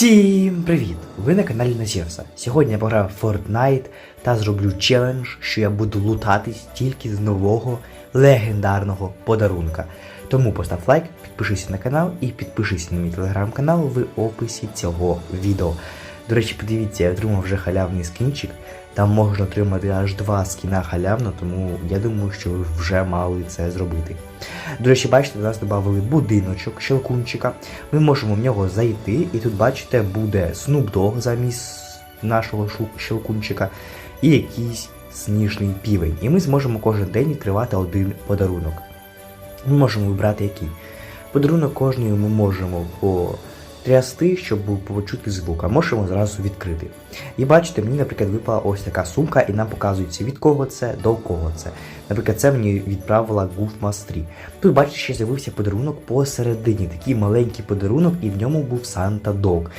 Всім привіт! Ви на каналі Назірса. Сьогодні я пограв в Fortnite та зроблю челендж, що я буду лутатись тільки з нового легендарного подарунка. Тому постав лайк, підпишися на канал і підпишись на мій телеграм-канал в описі цього відео. До речі, подивіться, я отримав вже халявний скінчик. Там можна отримати аж два скіна халявно, тому я думаю, що ви вже мали це зробити. До речі, бачите, до нас додали будиночок щелкунчика. Ми можемо в нього зайти, і тут, бачите, буде Snoop Dogg замість нашого щелкунчика і якийсь сніжний півень. І ми зможемо кожен день відкривати один подарунок. Ми можемо вибрати який. Подарунок кожний ми можемо потрясти, щоб був почути звук, а можемо зразу відкрити. І бачите, мені, наприклад, випала ось така сумка, і нам показується від кого це до кого це. Наприклад, це мені відправила Goof 3. Тут, бачите, ще з'явився подарунок посередині, такий маленький подарунок, і в ньому був Санта Дог.